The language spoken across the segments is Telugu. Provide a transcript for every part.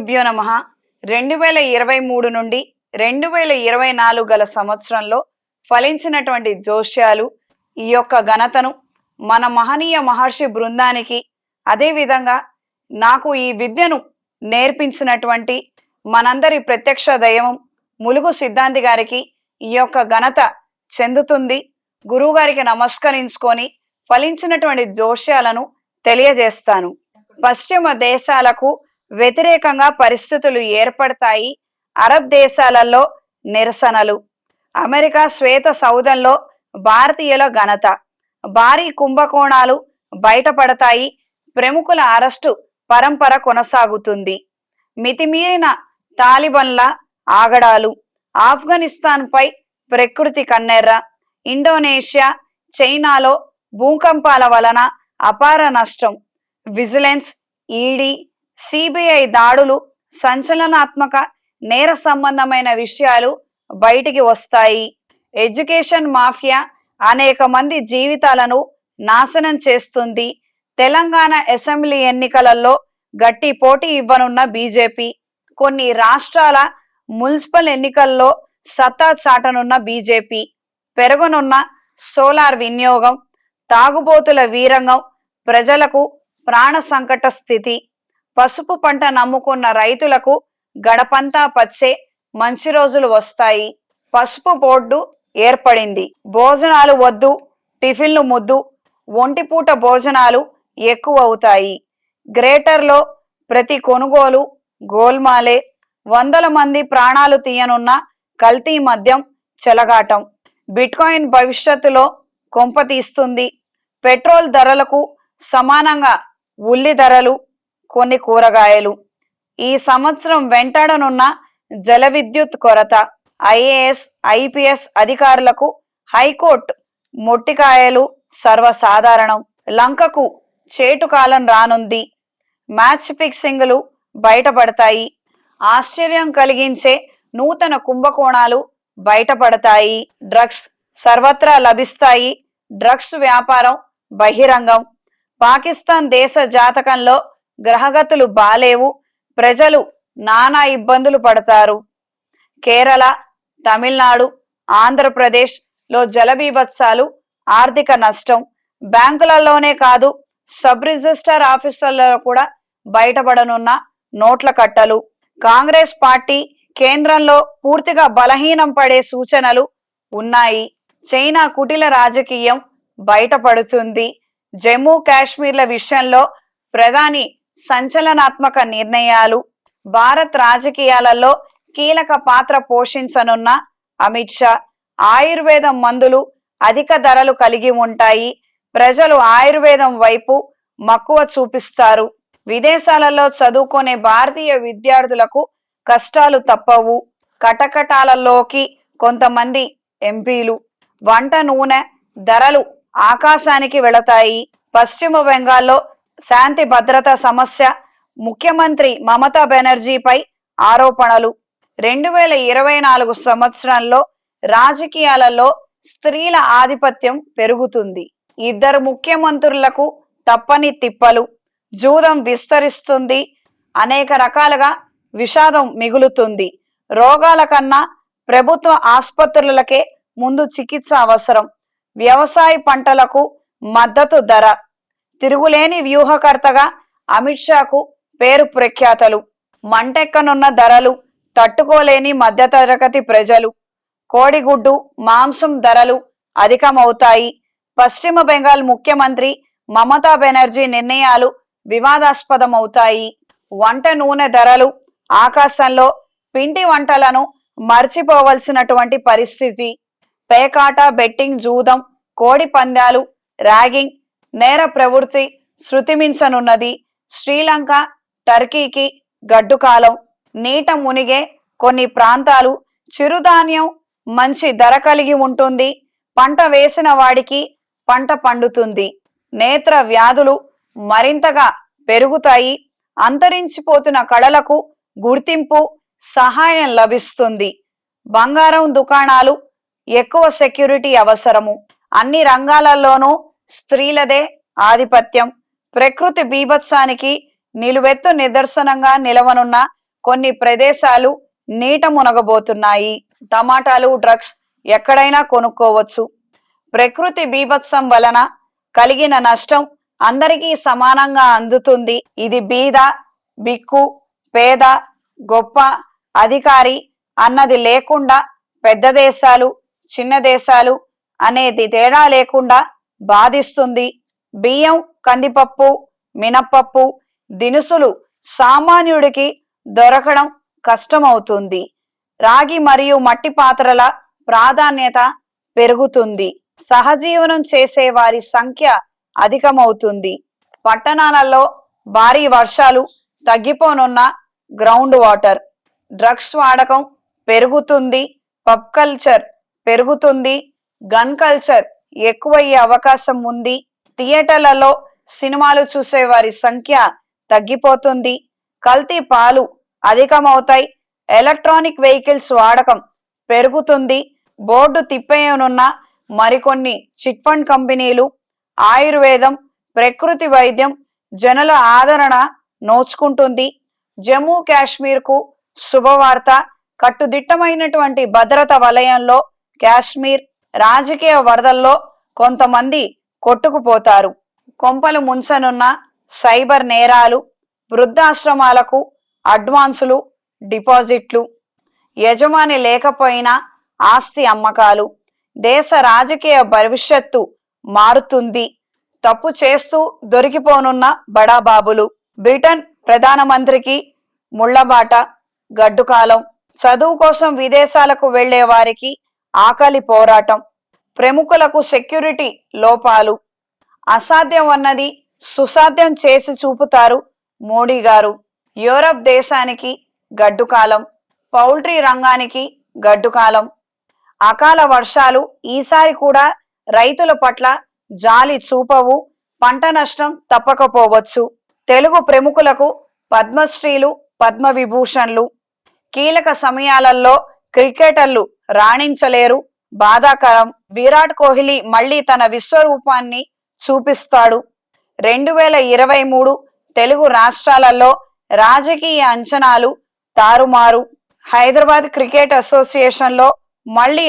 గురుభ్యో నమ. రెండు వేల ఇరవై మూడు నుండి రెండు వేల ఇరవై నాలుగు గల సంవత్సరంలో ఫలించినటువంటి జోష్యాలు ఈ యొక్క ఘనతను మన మహనీయ మహర్షి బృందానికి అదేవిధంగా నాకు ఈ విద్యను నేర్పించినటువంటి మనందరి ప్రత్యక్ష దైవం ములుగు సిద్ధాంతి గారికి ఈ యొక్క ఘనత చెందుతుంది. గురువుగారికి నమస్కరించుకొని ఫలించినటువంటి జోష్యాలను తెలియజేస్తాను. పశ్చిమ దేశాలకు వ్యతిరేకంగా పరిస్థితులు ఏర్పడతాయి. అరబ్ దేశాలలో నిరసనలు. అమెరికా శ్వేత సౌధంలో భారతీయుల ఘనత. భారీ కుంభకోణాలు బయటపడతాయి. ప్రముఖుల అరెస్టు పరంపర కొనసాగుతుంది. మితిమీరిన తాలిబన్ల ఆగడాలు. ఆఫ్ఘనిస్తాన్పై ప్రకృతి కన్నెర్ర. ఇండోనేషియా చైనాలో భూకంపాల వలన అపార నష్టం. విజిలెన్స్ ఈడీ సిబిఐ దాడులు సంచలనాత్మక నేర సంబంధమైన విషయాలు బయటికి వస్తాయి. ఎడ్యుకేషన్ మాఫియా అనేక మంది జీవితాలను నాశనం చేస్తుంది. తెలంగాణ అసెంబ్లీ ఎన్నికలలో గట్టి పోటీ ఇవ్వనున్న బీజేపీ. కొన్ని రాష్ట్రాల మున్సిపల్ ఎన్నికల్లో సత్తా చాటనున్న బీజేపీ. పెరగనున్న సోలార్ వినియోగం తాగుబోతుల వీరంగం ప్రజలకు ప్రాణ సంకట స్థితి. పసుపు పంట నమ్ముకున్న రైతులకు గడపంతా పచ్చే మంచి రోజులు వస్తాయి. పసుపు బోర్డు ఏర్పడింది. భోజనాలు వద్దు టిఫిన్లు ముద్దు ఒంటిపూట భోజనాలు ఎక్కువ అవుతాయి. గ్రేటర్లో ప్రతి కొనుగోలు గోల్మాలే వందల మంది ప్రాణాలు తీయనున్న కల్తీ మద్యం చెలగాటం. బిట్కాయిన్ భవిష్యత్తులో కొంపతీస్తుంది పెట్రోల్ ధరలకు సమానంగా ఉల్లి ధరలు కొన్ని కూరగాయలు. ఈ సంవత్సరం వెంటాడనున్న జల విద్యుత్ కొరత ఐఏఎస్ ఐపీఎస్ అధికారులకు హైకోర్టు మొట్టికాయలు సర్వసాధారణం. లంకకు చేటుకాలం రానుంది. మ్యాచ్ ఫిక్సింగ్లు బయటపడతాయి. ఆశ్చర్యం కలిగించే నూతన కుంభకోణాలు బయటపడతాయి. డ్రగ్స్ సర్వత్రా లభిస్తాయి. డ్రగ్స్ వ్యాపారం బహిరంగం. పాకిస్తాన్ దేశ జాతకంలో గ్రహగతులు బాలేవు. ప్రజలు నానా ఇబ్బందులు పడతారు. కేరళ తమిళనాడు ఆంధ్రప్రదేశ్లో జలబీభత్సాలు ఆర్థిక నష్టం. బ్యాంకులలోనే కాదు సబ్ రిజిస్టర్ ఆఫీసులలో కూడా బయటపడనున్న నోట్ల కట్టలు. కాంగ్రెస్ పార్టీ కేంద్రంలో పూర్తిగా బలహీనం పడే సూచనలు ఉన్నాయి. చైనా కుటిల రాజకీయం బయటపడుతుంది. జమ్మూ కాశ్మీర్ల విషయంలో ప్రధాని సంచలనాత్మక నిర్ణయాలు భారత్ రాజకీయాలలో కీలక పాత్ర పోషించనున్న అమిత్ షా. ఆయుర్వేదం మందులు అధిక ధరలు కలిగి ఉంటాయి. ప్రజలు ఆయుర్వేదం వైపు మక్కువ చూపిస్తారు. విదేశాలలో చదువుకునే భారతీయ విద్యార్థులకు కష్టాలు తప్పవు. కటకటాలలోకి కొంతమంది ఎంపీలు. వంట నూనె ధరలు ఆకాశానికి వెళతాయి. పశ్చిమ బెంగాల్లో శాంతి భద్రత సమస్య ముఖ్యమంత్రి మమతా బెనర్జీపై ఆరోపణలు. రెండు వేల ఇరవై నాలుగు సంవత్సరంలో రాజకీయాలలో స్త్రీల ఆధిపత్యం పెరుగుతుంది. ఇద్దరు ముఖ్యమంత్రులకు తప్పని తిప్పలు. జూదం విస్తరిస్తుంది. అనేక రకాలుగా విషాదం మిగులుతుంది. రోగాల కన్నా ప్రభుత్వ ఆసుపత్రులకే ముందు చికిత్స అవసరం. వ్యవసాయ పంటలకు మద్దతు ధర. తిరుగులేని వ్యూహకర్తగా అమిత్ షాకు పేరు ప్రఖ్యాతలు. మంటెక్కనున్న ధరలు తట్టుకోలేని మధ్యతరగతి ప్రజలు. కోడిగుడ్డు మాంసం ధరలు అధికమవుతాయి. పశ్చిమ బెంగాల్ ముఖ్యమంత్రి మమతా బెనర్జీ నిర్ణయాలు వివాదాస్పదమవుతాయి. వంట నూనె ధరలు ఆకాశంలో పిండి వంటలను మర్చిపోవలసినటువంటి పరిస్థితి. పేకాట బెట్టింగ్ జూదం కోడి పందాలు ర్యాగింగ్ నేర ప్రవృత్తి శృతిమించనున్నది. శ్రీలంక టర్కీకి గడ్డుకాలం. నీట మునిగే కొన్ని ప్రాంతాలు చిరుధాన్యం మంచి ధర కలిగి ఉంటుంది. పంట వేసిన వాడికి పంట పండుతుంది. నేత్ర వ్యాధులు మరింతగా పెరుగుతాయి. అంతరించిపోతున్న కళలకు గుర్తింపు సహాయం లభిస్తుంది. బంగారం దుకాణాలు ఎక్కువ సెక్యూరిటీ అవసరము. అన్ని రంగాలలోనూ స్త్రీలదే ఆధిపత్యం. ప్రకృతి బీభత్సానికి నిలువెత్తు నిదర్శనంగా నిలవనున్న కొన్ని ప్రదేశాలు నీట మునగబోతున్నాయి. టమాటాలు డ్రగ్స్ ఎక్కడైనా కొనుక్కోవచ్చు. ప్రకృతి బీభత్సం వలన కలిగిన నష్టం అందరికీ సమానంగా అందుతుంది. ఇది బీద బిక్కు పేద గొప్ప అధికారి అన్నది లేకుండా పెద్ద దేశాలు చిన్న దేశాలు అనేది తేడా లేకుండా బాధిస్తుంది. బియ్యం కందిపప్పు మినప్పప్పు దినుసులు సామాన్యుడికి దొరకడం కష్టమవుతుంది. రాగి మరియు మట్టి పాత్రల ప్రాధాన్యత పెరుగుతుంది. సహజీవనం చేసే వారి సంఖ్య అధికమవుతుంది. పట్టణాలలో భారీ వర్షాలు తగ్గిపోనున్న గ్రౌండ్ వాటర్ డ్రగ్స్ వాడకం పెరుగుతుంది పబ్ కల్చర్ పెరుగుతుంది గన్ కల్చర్ ఎక్కువయ్యే అవకాశం ఉంది. థియేటర్లలో సినిమాలు చూసే వారి సంఖ్య తగ్గిపోతుంది. కల్తీ పాలు అధికమవుతాయి. ఎలక్ట్రానిక్ వెహికల్స్ వాడకం పెరుగుతుంది. బోర్డు తిప్పేయనున్న మరికొన్ని చిట్ ఫండ్ కంపెనీలు ఆయుర్వేదం ప్రకృతి వైద్యం జనుల ఆదరణ నోచుకుంటుంది. జమ్మూ కాశ్మీర్కు శుభవార్త. కట్టుదిట్టమైనటువంటి భద్రత వలయంలో కాశ్మీర్ రాజకీయ వరదల్లో కొంతమంది కొట్టుకుపోతారు. కొంపలు ముంచనున్న సైబర్ నేరాలు వృద్ధాశ్రమాలకు అడ్వాన్సులు డిపాజిట్లు యజమాని లేకపోయినా ఆస్తి అమ్మకాలు దేశ రాజకీయ భవిష్యత్తు మారుతుంది. తప్పు చేస్తూ దొరికిపోనున్న బడాబాబులు. బ్రిటన్ ప్రధానమంత్రికి ముళ్ళబాట గడ్డుకాలం. చదువు కోసం విదేశాలకు వెళ్ళే వారికి ఆకలి పోరాటం ప్రముఖులకు సెక్యూరిటీ లోపాలు. అసాధ్యం అన్నది సుసాధ్యం చేసి చూపుతారు మోడీ గారు. యూరప్ దేశానికి గడ్డుకాలం పౌల్ట్రీ రంగానికి గడ్డుకాలం అకాల వర్షాలు ఈసారి కూడా రైతుల పట్ల జాలి చూపవు పంట నష్టం తప్పకపోవచ్చు. తెలుగు ప్రముఖులకు పద్మశ్రీలు పద్మ విభూషణ్లు కీలక సమయాలలో క్రికెటర్లు రాణించలేరు. బాధాకరం. విరాట్ కోహ్లీ మళ్ళీ తన విశ్వరూపాన్ని చూపిస్తాడు. రెండు వేల ఇరవై మూడు తెలుగు రాష్ట్రాలలో రాజకీయ అంచనాలు తారుమారు. హైదరాబాద్ క్రికెట్ అసోసియేషన్లో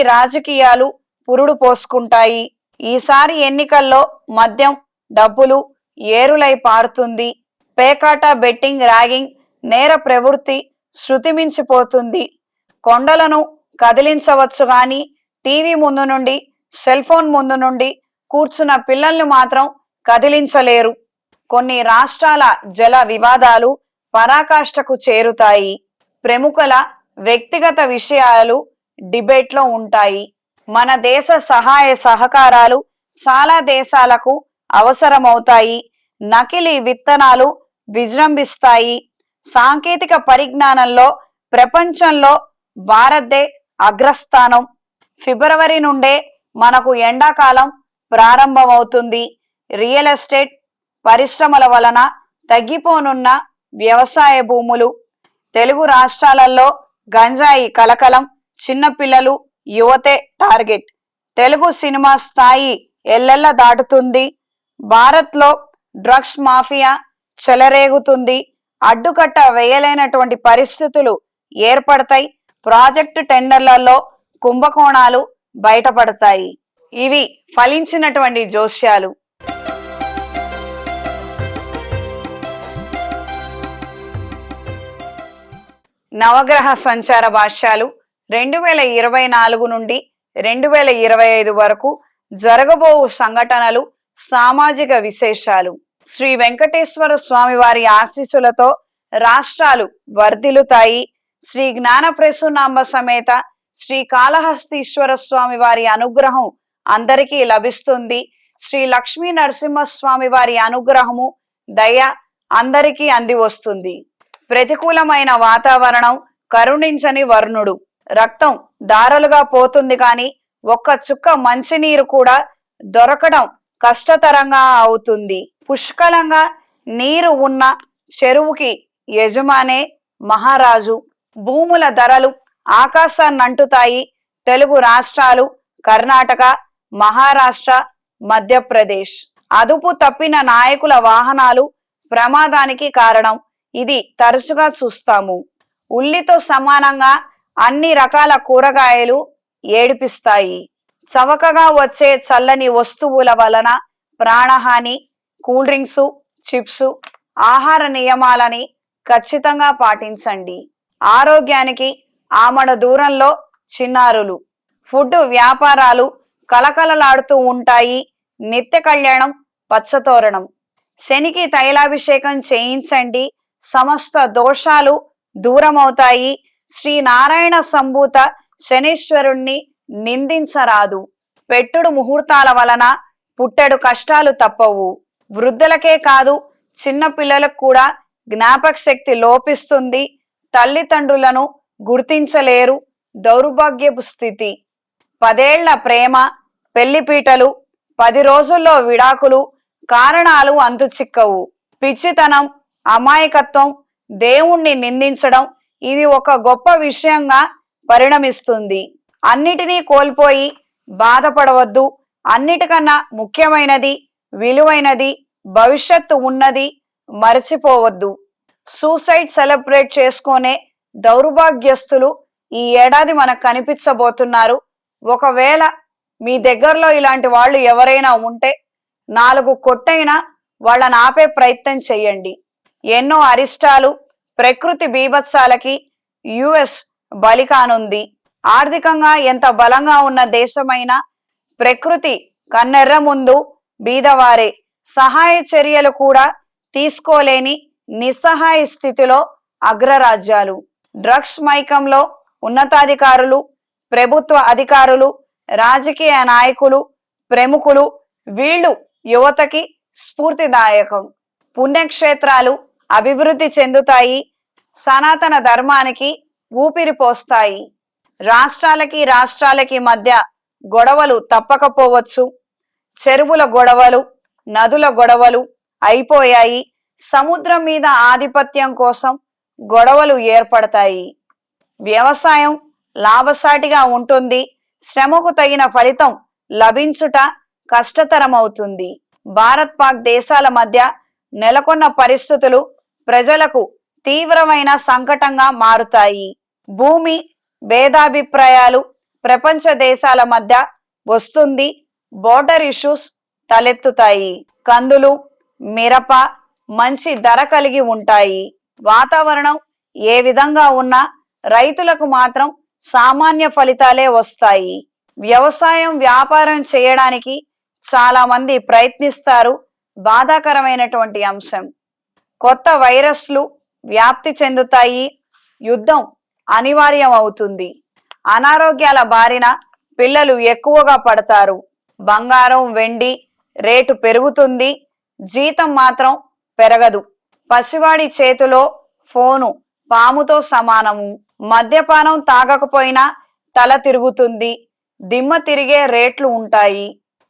రాజకీయాలు పురుడు పోసుకుంటాయి. ఈసారి ఎన్నికల్లో మద్యం డబ్బులు ఏరులై పారుతుంది. పేకాట బెట్టింగ్ ర్యాగింగ్ నేర ప్రవృత్తి శృతిమించిపోతుంది. కొండలను కదిలించవచ్చు కానీ టీవీ ముందు నుండి సెల్ ఫోన్ ముందు నుండి కూర్చున్న పిల్లల్ని మాత్రం కదిలించలేరు. కొన్ని రాష్ట్రాల జల వివాదాలు పరాకాష్ఠకు చేరుతాయి. ప్రముఖుల వ్యక్తిగత విషయాలు డిబేట్లో ఉంటాయి. మన దేశ సహాయ సహకారాలు చాలా దేశాలకు అవసరమవుతాయి. నకిలీ విత్తనాలు విజృంభిస్తాయి. సాంకేతిక పరిజ్ఞానంలో ప్రపంచంలో భారత్దే అగ్రస్థానం. ఫిబ్రవరి నుండే మనకు ఎండాకాలం ప్రారంభమవుతుంది. రియల్ ఎస్టేట్ పరిశ్రమల వలన తగ్గిపోనున్న వ్యవసాయ భూములు. తెలుగు రాష్ట్రాలలో గంజాయి కలకలం చిన్నపిల్లలు యువతే టార్గెట్. తెలుగు సినిమా స్థాయి ఎల్లెల్ల దాటుతుంది. భారత్లో డ్రగ్స్ మాఫియా చెలరేగుతుంది. అడ్డుకట్ట వేయలేనటువంటి పరిస్థితులు ఏర్పడతాయి. ప్రాజెక్టు టెండర్లలో కుంభకోణాలు బయటపడతాయి. ఇవి ఫలించినటువంటి జోస్యాలు. నవగ్రహ సంచార భాష్యాలు రెండు వేల ఇరవై నాలుగు నుండి రెండు వేల ఇరవై ఐదు వరకు జరగబోవు సంఘటనలు సామాజిక విశేషాలు. శ్రీ వెంకటేశ్వర స్వామి వారి ఆశీస్సులతో రాష్ట్రాలు వర్ధిల్లుతాయి. శ్రీ జ్ఞానప్రసునాంబ సమేత శ్రీ కాళహస్తీశ్వర స్వామి వారి అనుగ్రహం అందరికీ లభిస్తుంది. శ్రీ లక్ష్మీ నరసింహస్వామి వారి అనుగ్రహము దయ అందరికీ అంది వస్తుంది. ప్రతికూలమైన వాతావరణం కరుణించని వర్ణుడు. రక్తం దారలుగా పోతుంది కానీ ఒక్క చుక్క మంచినీరు కూడా దొరకడం కష్టతరంగా అవుతుంది. పుష్కలంగా నీరు ఉన్న చెరువుకి యజమానే మహారాజు. భూముల ధరలు ఆకాశాన్నంటుతాయి తెలుగు రాష్ట్రాలు కర్ణాటక మహారాష్ట్ర మధ్యప్రదేశ్. అదుపు తప్పిన నాయకుల వాహనాలు ప్రమాదానికి కారణం ఇది తరచుగా చూస్తాము. ఉల్లితో సమానంగా అన్ని రకాల కూరగాయలు ఏడిపిస్తాయి. చవకగా వచ్చే చల్లని వస్తువుల వలన ప్రాణహాని కూల్ డ్రింక్స్ చిప్స్ ఆహార నియమాలని ఖచ్చితంగా పాటించండి. ఆరోగ్యానికి ఆమడ దూరంలో చిన్నారులు. ఫుడ్ వ్యాపారాలు కలకలలాడుతూ ఉంటాయి. నిత్య కళ్యాణం పచ్చతోరణం. శనికి తైలాభిషేకం చేయించండి. సమస్త దోషాలు దూరమవుతాయి. శ్రీ నారాయణ సంభూత శనీశ్వరుణ్ణి నిందించరాదు. పెట్టుడు ముహూర్తాల వలన పుట్టెడు కష్టాలు తప్పవు. వృద్ధులకే కాదు చిన్న పిల్లలకు కూడా జ్ఞాపక శక్తి లోపిస్తుంది. తల్లిదండ్రులను గుర్తించలేరు. దౌర్భాగ్యపు స్థితి. పదేళ్ళ ప్రేమ పెళ్ళిపీటలు పది రోజుల్లో విడాకులు కారణాలు అంతు చిక్కవు పిచ్చితనం అమాయకత్వం దేవుణ్ణి నిందించడం ఇది ఒక గొప్ప విషయంగా పరిణమిస్తుంది. అన్నిటినీ కోల్పోయి బాధపడవద్దు. అన్నిటికన్నా ముఖ్యమైనది విలువైనది భవిష్యత్తు ఉన్నది మరచిపోవద్దు. సూసైడ్ సెలబ్రేట్ చేసుకునే దౌర్భాగ్యస్తులు ఈ ఏడాది మనకు కనిపించబోతున్నారు. ఒకవేళ మీ దగ్గరలో ఇలాంటి వాళ్ళు ఎవరైనా ఉంటే నాలుగు కొట్టైనా వాళ్ళని ఆపే ప్రయత్నం చేయండి. ఎన్నో అరిష్టాలు ప్రకృతి బీభత్సాలకి యుఎస్ బలి కానుంది. ఆర్థికంగా ఎంత బలంగా ఉన్న దేశమైనా ప్రకృతి కన్నెర్ర ముందు బీదవారే. సహాయ చర్యలు కూడా తీసుకోలేని నిస్సహాయ స్థితిలో అగ్రరాజ్యాలు. డ్రగ్స్ మైకంలో ఉన్నతాధికారులు ప్రభుత్వ అధికారులు రాజకీయ నాయకులు ప్రముఖులు వీళ్ళు యువతకి స్ఫూర్తిదాయకం. పుణ్యక్షేత్రాలు అభివృద్ధి చెందుతాయి సనాతన ధర్మానికి ఊపిరి పోస్తాయి. రాష్ట్రాలకి రాష్ట్రాలకి మధ్య గొడవలు తప్పకపోవచ్చు. చెరువుల గొడవలు నదుల గొడవలు అయిపోయాయి. సముద్రం మీద ఆధిపత్యం కోసం గొడవలు ఏర్పడతాయి. వ్యవసాయం లాభసాటిగా ఉంటుంది. శ్రమకు తగిన ఫలితం లభించుట కష్టతరమవుతుంది. భారత్ పాక్ దేశాల మధ్య నెలకొన్న పరిస్థితులు ప్రజలకు తీవ్రమైన సంకటంగా మారుతాయి. భూమి భేదాభిప్రాయాలు ప్రపంచ దేశాల మధ్య వస్తుంది. బోర్డర్ ఇష్యూస్ తలెత్తుతాయి. కందులు మిరప మంచి ధర కలిగి ఉంటాయి. వాతావరణం ఏ విధంగా ఉన్నా రైతులకు మాత్రం సామాన్య ఫలితాలే వస్తాయి. వ్యవసాయం వ్యాపారం చేయడానికి చాలా మంది ప్రయత్నిస్తారు. బాధాకరమైనటువంటి అంశం. కొత్త వైరస్లు వ్యాప్తి చెందుతాయి. యుద్ధం అనివార్యం అవుతుంది. అనారోగ్యాల బారిన పిల్లలు ఎక్కువగా పడతారు. బంగారం వెండి రేటు పెరుగుతుంది. జీతం మాత్రం పెరగదు. పసివాడి చేతిలో ఫోను పాముతో సమానము. మద్యపానం తాగకపోయినా తల తిరుగుతుంది. దిమ్మ తిరిగే రేట్లు ఉంటాయి.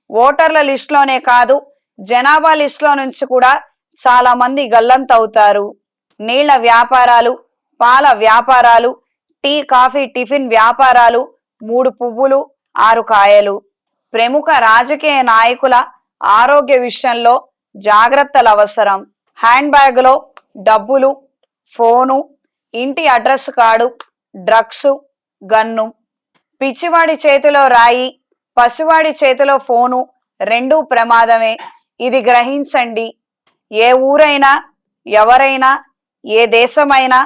ఓటర్ల లిస్టులోనే కాదు జనాభా లిస్టులో నుంచి కూడా చాలా మంది గల్లంతవుతారు. నీళ్ళ వ్యాపారాలు పాల వ్యాపారాలు టీ కాఫీ టిఫిన్ వ్యాపారాలు మూడు పువ్వులు ఆరు కాయలు. ప్రముఖ రాజకీయ నాయకుల ఆరోగ్య విషయంలో జాగ్రత్తలు అవసరం. హ్యాండ్ బ్యాగ్లో డబ్బులు ఫోను ఇంటి అడ్రస్ కార్డు డ్రగ్స్ గన్ను. పిచ్చివాడి చేతిలో రాయి పసివాడి చేతిలో ఫోను రెండూ ప్రమాదమే. ఇది గ్రహించండి. ఏ ఊరైనా ఎవరైనా ఏ దేశమైనా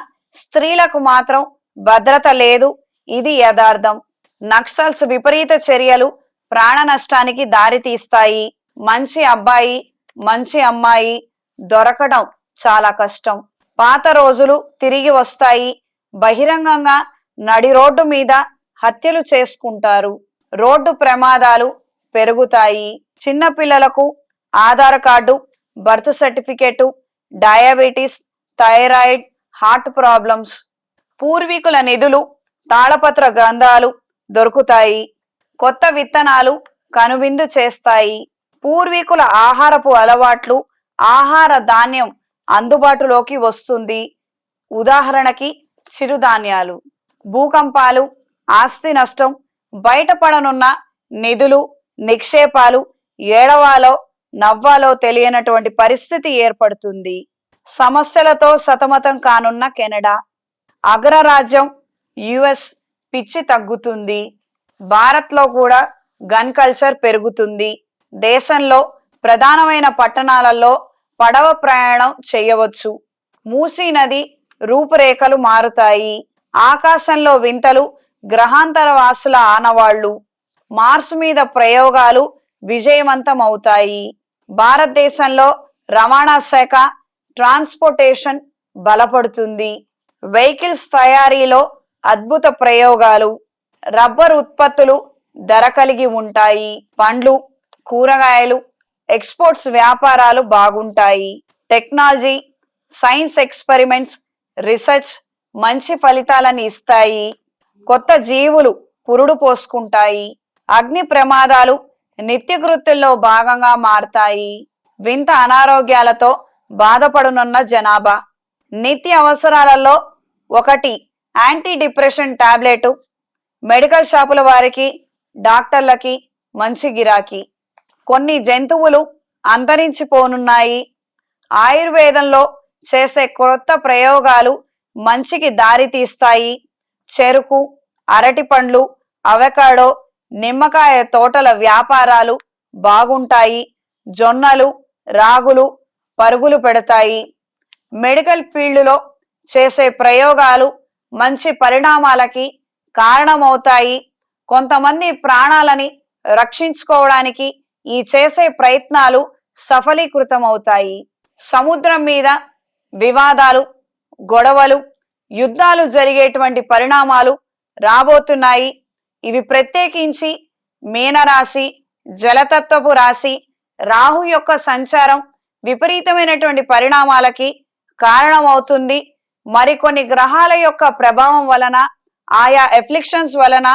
స్త్రీలకు మాత్రం భద్రత లేదు. ఇది యథార్థం. నక్సల్స్ విపరీత చర్యలు ప్రాణ నష్టానికి దారితీస్తాయి. మంచి అబ్బాయి మంచి అమ్మాయి దొరకడం చాలా కష్టం. పాత రోజులు తిరిగి వస్తాయి. బహిరంగంగా నడి రోడ్డు మీద హత్యలు చేసుకుంటారు. రోడ్డు ప్రమాదాలు పెరుగుతాయి. చిన్న పిల్లలకు Aadhaar card birth certificate diabetes thyroid heart problems పూర్వీకుల నిధులు తాళపత్ర గ్రంథాలు దొరుకుతాయి. కొత్త విత్తనాలు కనువిందు చేస్తాయి. పూర్వీకుల ఆహారపు అలవాట్లు ఆహార ధాన్యం అందుబాటులోకి వస్తుంది. ఉదాహరణకి చిరుధాన్యాలు భూకంపాలు ఆస్తి నష్టం బయటపడనున్న నిధులు నిక్షేపాలు ఏడవాలో నవ్వాలో తెలియనటువంటి పరిస్థితి ఏర్పడుతుంది. సమస్యలతో సతమతం కానున్న కెనడా. అగ్రరాజ్యం యుఎస్ పిచ్చి తగ్గుతుంది. భారత్లో కూడా గన్ కల్చర్ పెరుగుతుంది. దేశంలో ప్రధానమైన పట్టణాలలో పడవ ప్రయాణం చేయవచ్చు. మూసీ నది రూపురేఖలు మారుతాయి. ఆకాశంలో వింతలు గ్రహాంతర వాసుల ఆనవాళ్ళు. మార్స్ మీద ప్రయోగాలు విజయవంతమవుతాయి. భారతదేశంలో రవాణా శాఖ ట్రాన్స్పోర్టేషన్ బలపడుతుంది. వెహికల్స్ తయారీలో అద్భుత ప్రయోగాలు. రబ్బర్ ఉత్పత్తులు ధర కలిగి ఉంటాయి. పండ్లు కూరగాయలు ఎక్స్పోర్ట్స్ వ్యాపారాలు బాగుంటాయి. టెక్నాలజీ సైన్స్ ఎక్స్పెరిమెంట్స్ రీసెర్చ్ మంచి ఫలితాలను ఇస్తాయి. కొత్త జీవులు పురుడు పోసుకుంటాయి. అగ్ని ప్రమాదాలు నిత్యకృత్యుల్లో భాగంగా మారతాయి. వింత అనారోగ్యాలతో బాధపడనున్న జనాభా. నిత్య అవసరాలలో ఒకటి యాంటీ డిప్రెషన్ టాబ్లెట్. మెడికల్ షాపుల వారికి డాక్టర్లకి మంచి గిరాకీ. కొన్ని జంతువులు అంతరించిపోనున్నాయి. ఆయుర్వేదంలో చేసే కొత్త ప్రయోగాలు మంచికి దారి తీస్తాయి. చెరుకు అరటి పండ్లు అవకాడో నిమ్మకాయ తోటల వ్యాపారాలు బాగుంటాయి. జొన్నలు రాగులు పరుగులు పెడతాయి. మెడికల్ ఫీల్డ్లో చేసే ప్రయోగాలు మంచి పరిణామాలకి కారణమవుతాయి. కొంతమంది ప్రాణాలని రక్షించుకోవడానికి ఈ చేసే ప్రయత్నాలు సఫలీకృతమవుతాయి. సముద్రం మీద వివాదాలు గొడవలు యుద్ధాలు జరిగేటువంటి పరిణామాలు రాబోతున్నాయి. ఇవి ప్రత్యేకించి మీనరాశి జలతత్వపు రాశి రాహు యొక్క సంచారం విపరీతమైనటువంటి పరిణామాలకి కారణమవుతుంది. మరికొన్ని గ్రహాల యొక్క ప్రభావం వలన ఆయా ఎఫ్లిక్షన్స్ వలన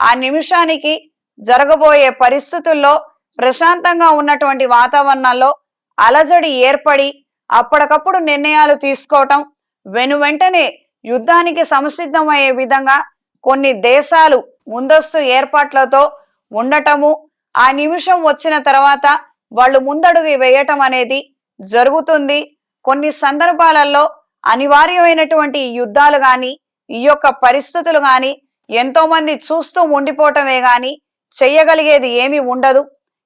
ఆ నిమిషానికి జరగబోయే పరిస్థితుల్లో ప్రశాంతంగా ఉన్నటువంటి వాతావరణంలో అలజడి ఏర్పడి అప్పటికప్పుడు నిర్ణయాలు తీసుకోవటం వెను వెంటనే యుద్ధానికి సంసిద్ధమయ్యే విధంగా కొన్ని దేశాలు ముందస్తు ఏర్పాట్లతో ఉండటము ఆ నిమిషం వచ్చిన తర్వాత వాళ్ళు ముందడుగు వేయటం అనేది జరుగుతుంది. కొన్ని సందర్భాలలో అనివార్యమైనటువంటి యుద్ధాలు కానీ ఈ యొక్క పరిస్థితులు కానీ ఎంతోమంది చూస్తూ ఉండిపోవటమే కానీ చెయ్యగలిగేది ఏమీ ఉండదు.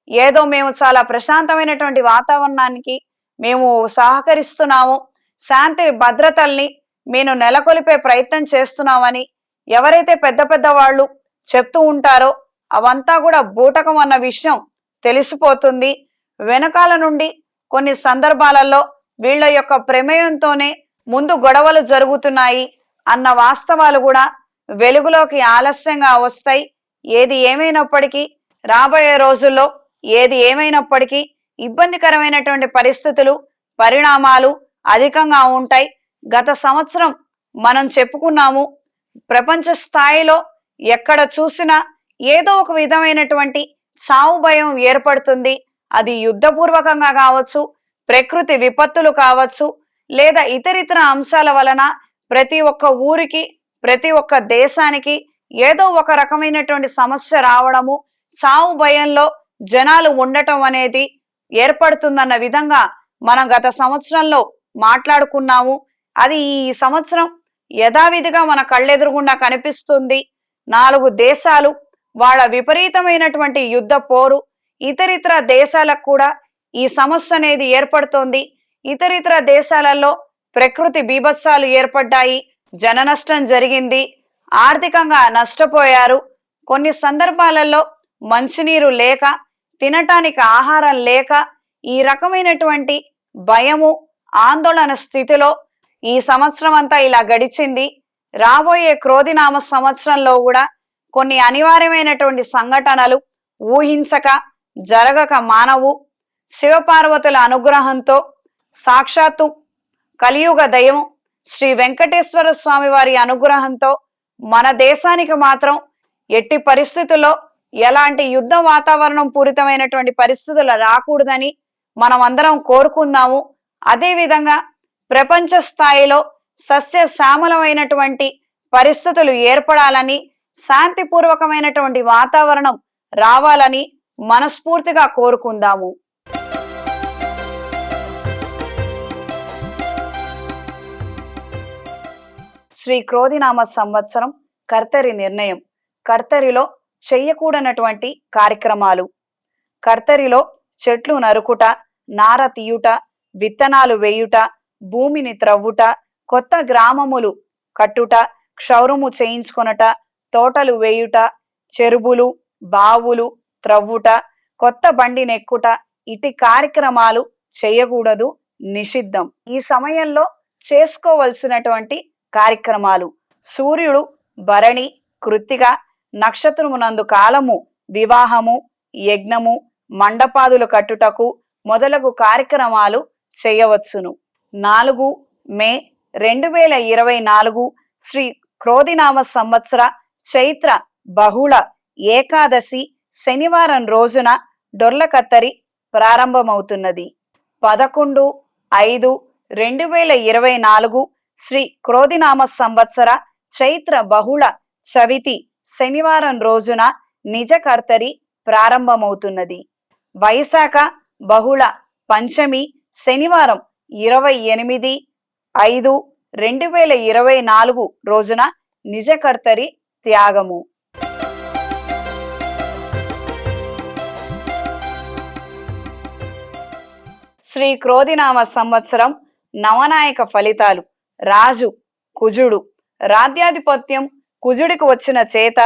ఏదో మేము చాలా ప్రశాంతమైనటువంటి వాతావరణానికి మేము సహకరిస్తున్నాము. శాంతి భద్రతల్ని మేము నెలకొల్పే ప్రయత్నం చేస్తున్నామని ఎవరైతే పెద్ద పెద్ద వాళ్ళు చెప్తూ ఉంటారో అవంతా కూడా బూటకం అన్న విషయం తెలిసిపోతుంది. వెనకాల నుండి కొన్ని సందర్భాలలో వీళ్ళ యొక్క ప్రమేయంతోనే ముందు గొడవలు జరుగుతున్నాయి అన్న వాస్తవాలు కూడా వెలుగులోకి ఆలస్యంగా వస్తాయి. ఏది ఏమైనప్పటికీ రాబోయే రోజుల్లో ఏది ఏమైనప్పటికీ ఇబ్బందికరమైనటువంటి పరిస్థితులు పరిణామాలు అధికంగా ఉంటాయి. గత సంవత్సరం మనం చెప్పుకున్నాము ప్రపంచ స్థాయిలో ఎక్కడ చూసినా ఏదో ఒక విధమైనటువంటి సావు భయం ఏర్పడుతుంది. అది యుద్ధపూర్వకంగా కావచ్చు ప్రకృతి విపత్తులు కావచ్చు లేదా ఇతరితర అంశాల వలన ప్రతి ఒక్క ఊరికి ప్రతి ఒక్క దేశానికి ఏదో ఒక రకమైనటువంటి సమస్య రావడము సావు భయంలో జనాలు ఉండటం అనేది ఏర్పడుతుందన్న విధంగా మనం గత సంవత్సరంలో మాట్లాడుకున్నాము. అది ఈ సంవత్సరం యథావిధిగా మన కళ్ళెదురుగుండా కనిపిస్తుంది. నాలుగు దేశాలు వాళ్ళ విపరీతమైనటువంటి యుద్ధ పోరు ఇతరితర దేశాలకు కూడా ఈ సమస్య అనేది ఏర్పడుతోంది. ఇతరితర దేశాలలో ప్రకృతి బీభత్సాలు ఏర్పడ్డాయి జన నష్టం జరిగింది ఆర్థికంగా నష్టపోయారు. కొన్ని సందర్భాలలో మంచినీరు లేక తినటానికి ఆహారం లేక ఈ రకమైనటువంటి భయము ఆందోళన స్థితిలో ఈ సంవత్సరం అంతా ఇలా గడిచింది. రాబోయే క్రోధినామ సంవత్సరంలో కూడా కొన్ని అనివార్యమైనటువంటి సంఘటనలు ఊహించక జరగక మానవు. శివపార్వతుల అనుగ్రహంతో సాక్షాత్తు కలియుగ దయం శ్రీ వెంకటేశ్వర స్వామి వారి అనుగ్రహంతో మన దేశానికి మాత్రం ఎట్టి పరిస్థితుల్లో ఎలాంటి యుద్ధ వాతావరణం పూరితమైనటువంటి పరిస్థితులు రాకూడదని మనం అందరం కోరుకుందాము. అదేవిధంగా ప్రపంచ స్థాయిలో సస్య శ్యామలమైనటువంటి పరిస్థితులు ఏర్పడాలని శాంతిపూర్వకమైనటువంటి వాతావరణం రావాలని మనస్ఫూర్తిగా కోరుకుందాము. శ్రీ క్రోధినామ సంవత్సరం కర్తరి నిర్ణయం. కర్తరిలో చెయ్యకూడనటువంటి కార్యక్రమాలు. కర్తరిలో చెట్లు నరుకుట నార తీయుట విత్తనాలు వేయుట భూమిని త్రవ్వుట కొత్త గ్రామములు కట్టుట క్షౌరము చేయించుకొనట తోటలు వేయుట చెరువులు బావులు త్రవ్వుట కొత్త బండి నెక్కుట ఇటు కార్యక్రమాలు చేయకూడదు నిషిద్ధం. ఈ సమయంలో చేసుకోవలసినటువంటి కార్యక్రమాలు. సూర్యుడు భరణి కృత్తిక నక్షత్రమునందు కాలము వివాహము యజ్ఞము మండపాదులు కట్టుటకు మొదలగు కార్యక్రమాలు చేయవచ్చును. నాలుగు మే రెండు వేల ఇరవై నాలుగు శ్రీ క్రోధినామ సంవత్సర చైత్ర బహుళ ఏకాదశి శనివారం రోజున డొర్లకత్తరి ప్రారంభమవుతున్నది. పదకొండు ఐదు రెండు వేల ఇరవై నాలుగు శ్రీ క్రోధినామ సంవత్సర చైత్ర బహుళ చవితి శనివారం రోజున నిజకర్తరి ప్రారంభమవుతున్నది. వైశాఖ బహుళ పంచమి శనివారం ఇరవై ఎనిమిది ఐదు రెండు వేల ఇరవై నాలుగు రోజున నిజకర్తరి త్యాగము. శ్రీ క్రోధినామ సంవత్సరం నవనాయక ఫలితాలు. రాజు కుజుడు రాజ్యాధిపత్యం కుజుడికి వచ్చిన చేత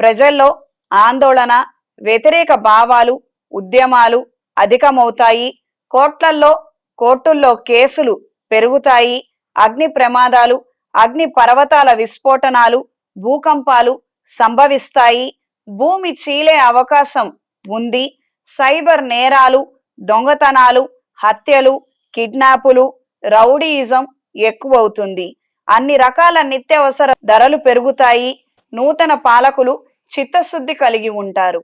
ప్రజల్లో ఆందోళన వ్యతిరేక భావాలు ఉద్యమాలు అధికమవుతాయి. కోట్లల్లో కోర్టుల్లో కేసులు పెరుగుతాయి. అగ్ని ప్రమాదాలు అగ్ని పర్వతాల విస్ఫోటనాలు భూకంపాలు సంభవిస్తాయి. భూమి చీలే అవకాశం ఉంది. సైబర్ నేరాలు దొంగతనాలు హత్యలు కిడ్నాపులు రౌడీయిజం ఎక్కువవుతుంది. అన్ని రకాల నిత్యావసర ధరలు పెరుగుతాయి. నూతన పాలకులు చిత్తశుద్ధి కలిగి ఉంటారు.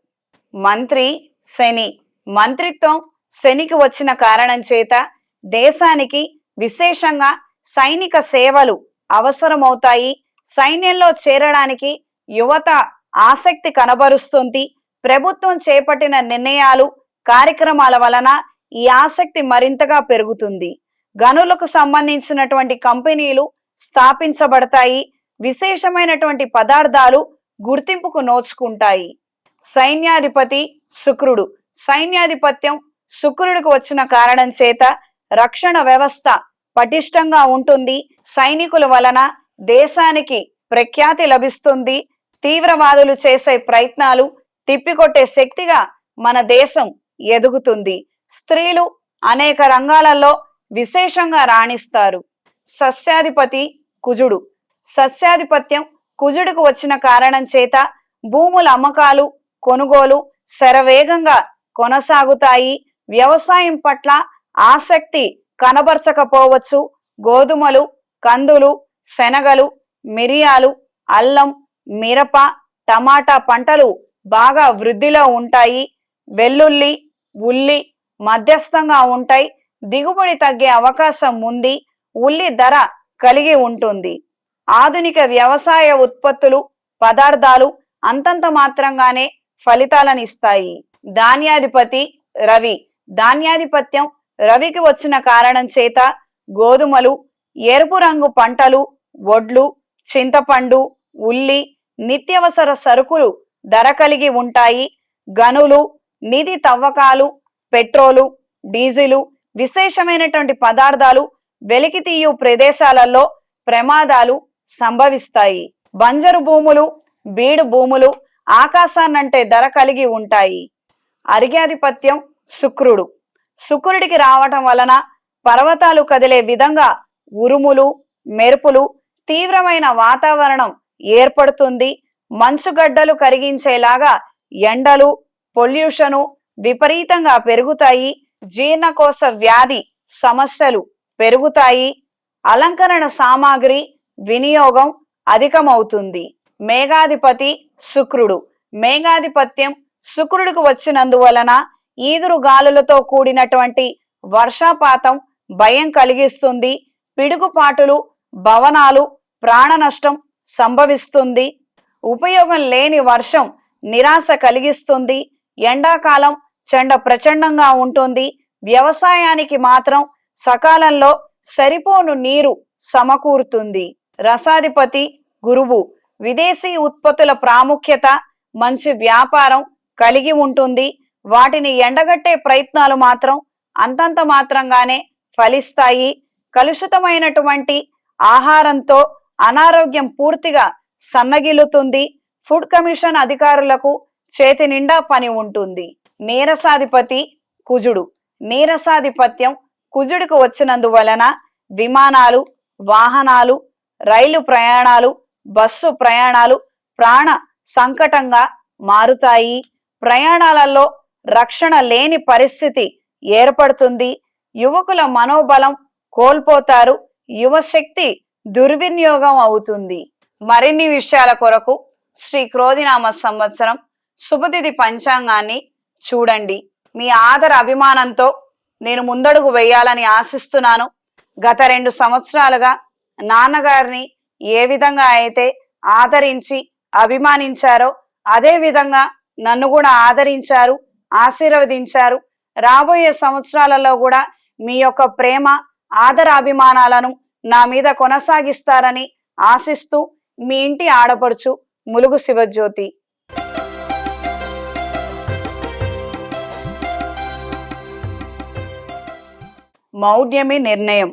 మంత్రి శని. మంత్రిత్వం శనికి వచ్చిన కారణం చేత దేశానికి విశేషంగా సైనిక సేవలు అవసరమవుతాయి. సైన్యంలో చేరడానికి యువత ఆసక్తి కనబరుస్తుంది. ప్రభుత్వం చేపట్టిన నిర్ణయాలు కార్యక్రమాల వలన ఈ ఆసక్తి మరింతగా పెరుగుతుంది. గనులకు సంబంధించినటువంటి కంపెనీలు స్థాపించబడతాయి. విశేషమైనటువంటి పదార్థాలు గుర్తింపుకు నోచుకుంటాయి. సైన్యాధిపతి శుక్రుడు. సైన్యాధిపత్యం శుక్రుడికి వచ్చిన కారణం చేత రక్షణ వ్యవస్థ పటిష్టంగా ఉంటుంది. సైనికుల వలన దేశానికి ప్రఖ్యాతి లభిస్తుంది. తీవ్రవాదులు చేసే ప్రయత్నాలు తిప్పికొట్టే శక్తిగా మన దేశం ఎదుగుతుంది. స్త్రీలు అనేక రంగాలలో విశేషంగా రాణిస్తారు. సస్యాధిపతి కుజుడు. సస్యాధిపత్యం కుజుడికి వచ్చిన కారణం చేత భూముల అమ్మకాలు కొనుగోలు శరవేగంగా కొనసాగుతాయి. వ్యవసాయం పట్ల ఆసక్తి కనబరచకపోవచ్చు. గోధుమలు కందులు శనగలు మిరియాలు అల్లం మిరప టమాటా పంటలు బాగా వృద్ధిలో ఉంటాయి. వెల్లుల్లి ఉల్లి మధ్యస్థంగా ఉంటాయి. దిగుబడి తగ్గే అవకాశం ఉంది. ఉల్లి ధర కలిగి ఉంటుంది. ఆధునిక వ్యవసాయ ఉత్పత్తులు పదార్థాలు అంతంత మాత్రంగానే ఫలితాలను ఇస్తాయి ధాన్యాధిపతి రవి. ధాన్యాధిపత్యం రవికి వచ్చిన కారణం చేత గోధుమలు ఎరుపు రంగు పంటలు వడ్లు చింతపండు ఉల్లి నిత్యవసర సరుకులు ధర కలిగి ఉంటాయి. గనులు నిధి తవ్వకాలు పెట్రోలు డీజిలు విశేషమైనటువంటి పదార్థాలు వెలికితీయు ప్రదేశాలలో ప్రమాదాలు సంభవిస్తాయి. బంజరు భూములు బీడు భూములు ఆకాశాన్నంటే ధర కలిగి ఉంటాయి. అరిగాధిపత్యం శుక్రుడు. శుక్రుడికి రావటం వలన పర్వతాలు కదిలే విధంగా ఉరుములు మెరుపులు తీవ్రమైన వాతావరణం ఏర్పడుతుంది. మంచుగడ్డలు కరిగించేలాగా ఎండలు పొల్యూషను విపరీతంగా పెరుగుతాయి. జీర్ణకోశ వ్యాధి సమస్యలు పెరుగుతాయి. అలంకరణ సామాగ్రి వినియోగం అధికమవుతుంది. మేఘాధిపతి శుక్రుడు. మేఘాధిపత్యం శుక్రుడికి వచ్చినందువలన ఈదురు గాలులతో కూడినటువంటి వర్షాపాతం భయం కలిగిస్తుంది. పిడుగుపాటులు భవనాలు ప్రాణ నష్టం సంభవిస్తుంది. ఉపయోగం లేని వర్షం నిరాశ కలిగిస్తుంది. ఎండాకాలం చెండ ప్రచండంగా ఉంటుంది. వ్యవసాయానికి మాత్రం సకాలంలో సరిపోను నీరు సమకూరుతుంది. రసాధిపతి గురువు. విదేశీ ఉత్పత్తుల ప్రాముఖ్యత మంచి వ్యాపారం కలిగి ఉంటుంది. వాటిని ఎండగట్టే ప్రయత్నాలు మాత్రం అంతంత మాత్రంగానే ఫలిస్తాయి. కలుషితమైనటువంటి ఆహారంతో అనారోగ్యం పూర్తిగా సన్నగిల్లుతుంది. ఫుడ్ కమిషన్ అధికారులకు చేతి నిండా పని ఉంటుంది. నీరసాధిపతి కుజుడు. నీరసాధిపత్యం కుజుడికి వచ్చినందువలన విమానాలు వాహనాలు రైలు ప్రయాణాలు బస్సు ప్రయాణాలు ప్రాణ సంకటంగా మారుతాయి. ప్రయాణాలలో రక్షణ లేని పరిస్థితి ఏర్పడుతుంది. యువకుల మనోబలం కోల్పోతారు. యువశక్తి దుర్వినియోగం అవుతుంది. మరిన్ని విషయాల కొరకు శ్రీ క్రోధినామ సంవత్సరం శుభతిథి పంచాంగాన్ని చూడండి. మీ ఆదర అభిమానంతో నేను ముందడుగు వేయాలని ఆశిస్తున్నాను. గత రెండు సంవత్సరాలుగా నాన్నగారిని ఏ విధంగా అయితే ఆదరించి అభిమానించారో అదే విధంగా నన్ను కూడా ఆదరించారు ఆశీర్వదించారు. రాబోయే సంవత్సరాలలో కూడా మీ యొక్క ప్రేమ ఆదర అభిమానాలను నా మీద కొనసాగిస్తారని ఆశిస్తూ మీ ఇంటి ఆడపడుచు ములుగు శివజ్యోతి. మౌఢ్యమే నిర్ణయం.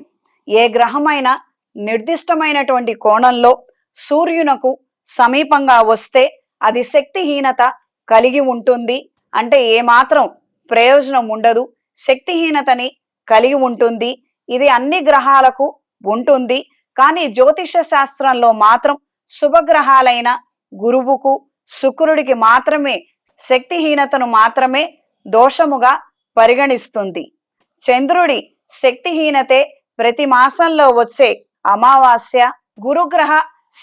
ఏ గ్రహమైన నిర్దిష్టమైనటువంటి కోణంలో సూర్యునకు సమీపంగా వస్తే అది శక్తిహీనత కలిగి ఉంటుంది. అంటే ఏమాత్రం ప్రయోజనం ఉండదు. శక్తిహీనతని కలిగి ఉంటుంది. ఇది అన్ని గ్రహాలకు ఉంటుంది. కానీ జ్యోతిష శాస్త్రంలో మాత్రం శుభగ్రహాలైన గురువుకు శుక్రుడికి మాత్రమే శక్తిహీనతను మాత్రమే దోషముగా పరిగణిస్తుంది. చంద్రుడి శక్తిహీనతే ప్రతి మాసంలో వచ్చే అమావాస్య గురుగ్రహ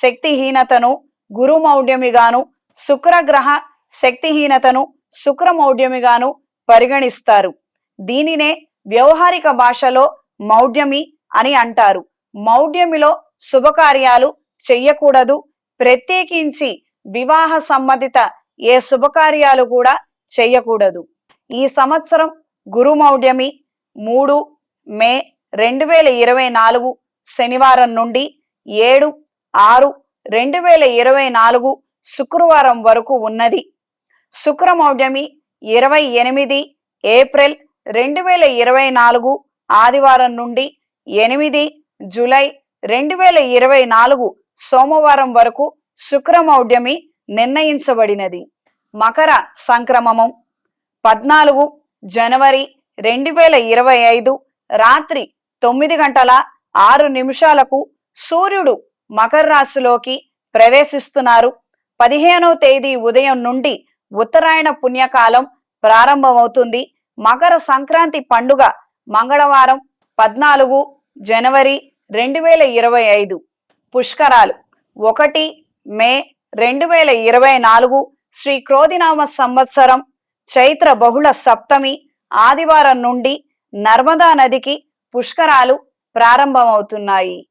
శక్తిహీనతను గురుమౌఢ్యమిగాను శుక్రగ్రహ శక్తిహీనతను శుక్రమౌఢ్యమిగాను పరిగణిస్తారు. దీనినే వ్యవహారిక భాషలో మౌఢ్యమి అని అంటారు. మౌఢ్యమిలో శుభకార్యాలు చెయ్యకూడదు. ప్రత్యేకించి వివాహ సంబంధిత ఏ శుభకార్యాలు కూడా చెయ్యకూడదు. ఈ సంవత్సరం గురుమౌఢ్యమి మూడు మే రెండు వేల ఇరవై నాలుగు శనివారం నుండి ఏడు ఆరు రెండు వేల ఇరవై నాలుగు శుక్రవారం వరకు ఉన్నది. శుక్రమౌఢ్యమి ఇరవై ఎనిమిది ఏప్రిల్ రెండు వేల ఇరవై నాలుగు ఆదివారం నుండి ఎనిమిది జూలై రెండు వేల ఇరవై నాలుగు సోమవారం వరకు శుక్రమౌఢ్యమి నిర్ణయించబడినది. మకర సంక్రమమం పద్నాలుగు జనవరి రెండు వేల ఇరవై ఐదు రాత్రి తొమ్మిది గంటల ఆరు నిమిషాలకు సూర్యుడు మకర రాశిలోకి ప్రవేశిస్తున్నారు. పదిహేనవ తేదీ ఉదయం నుండి ఉత్తరాయణ పుణ్యకాలం ప్రారంభమవుతుంది. మకర సంక్రాంతి పండుగ మంగళవారం పద్నాలుగు జనవరి రెండు వేల ఇరవై ఐదు పుష్కరాలు. ఒకటి మే రెండు వేల ఇరవై నాలుగు శ్రీ క్రోధినామ సంవత్సరం చైత్ర బహుళ సప్తమి ఆదివారం నుండి నర్మదా నదికి పుష్కరాలు ప్రారంభమవుతున్నాయి.